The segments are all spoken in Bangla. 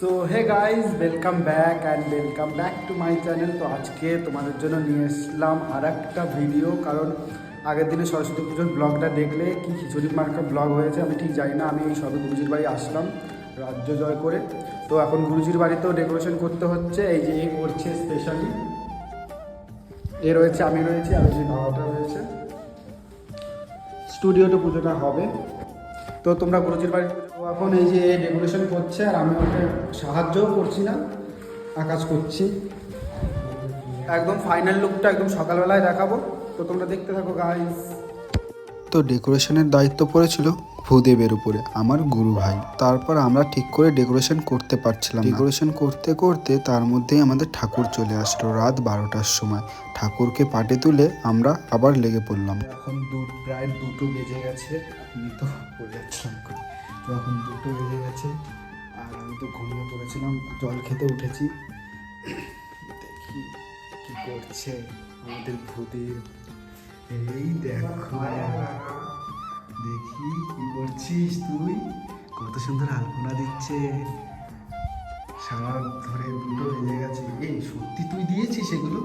So hey guys welcome back and welcome back to my channel তো আজকে তোমাদের জন্য নিয়ে এসলাম আর একটা ভিডিও কারণ আগের দিনে সরস্বতী পুজোর ব্লগটা দেখলে কি খিচুড়ি মার্কা ব্লগ হয়েছে আমি ঠিক জানি না, আমি এই সবে গুরুজির বাড়ি আসলাম, রাজ্য জয় করে। তো এখন গুরুজির বাড়িতেও ডেকোরেশন করতে হচ্ছে, এই যে এ করছে স্পেশালি এ রয়েছে, আমি রয়েছি, আর যে বাবাটা রয়েছে। স্টুডিওতে পুজোটা হবে। তো তোমরা গুরুজির বাড়ির এখন এই যে ডেকোরেশন করছে আর আমি ওকে সাহায্যও করছি না আকাশ করছি। একদম ফাইনাল লুকটা একদম সকালবেলায় দেখাবো। তো তোমরা দেখতে থাকো গাইস তো ডেকোরেশনের দায়িত্ব পড়েছিল ভূদেবের উপরে আমার গুরু ভাই। তারপর আমরা ঠিক করে ডেকোরেশন করতে পারছিলাম ডেকোরেশন করতে করতে তার মধ্যেই আমাদের ঠাকুর চলে আসলো রাত বারোটার সময়। ঠাকুরকে পাটে তুলে আমরা আবার লেগে পড়লাম। এখন দু প্রায় দুটো বেজে গেছে আমি তো পড়ে। তো এখন দুটো বেজে গেছে, আর আমি তো ঘুমিয়ে পড়েছিলাম, জল খেতে উঠেছি। দেখি কি করছে আমাদের ভূতের। এই দেখো, দেখি কি করছিস তুই? কত সুন্দর আলপনা দিচ্ছে। সারা ধরে দুটো বেজে গেছে। এই সত্যি তুই দিয়েছিস এগুলো?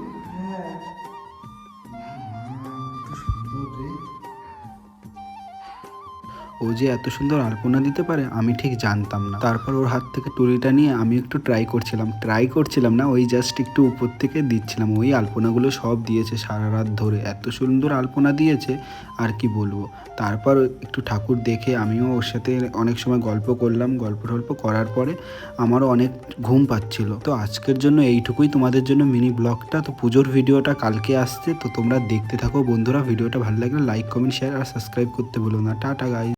ও যে এত সুন্দর আলপনা দিতে পারে, আমি ঠিক জানতাম না। তারপর ওর হাত থেকে টুরিটা নিয়ে আমি একটু ট্রাই করছিলাম। ট্রাই করছিলাম না, ওই জাস্ট একটু উপর থেকে দিচ্ছিলাম। ওই আলপনাগুলো সব দিয়েছে সারা রাত ধরে। এত সুন্দর আলপনা দিয়েছে, আর কি বলব? তারপর একটু ঠাকুর দেখে আমিও ওর সাথে অনেক সময় গল্প করলাম। গল্প টল্প করার পরে আমারও অনেক ঘুম পাচ্ছিল। তো আজকের জন্য এইটুকুই তোমাদের জন্য মিনি ব্লগটা তো পুজোর ভিডিওটা কালকে আসছে, তো তোমরা দেখতে থাকো বন্ধুরা। ভিডিওটা ভালো লাগলে লাইক কমেন্ট শেয়ার আর সাবস্ক্রাইব করতে বলো না। টাটা গাই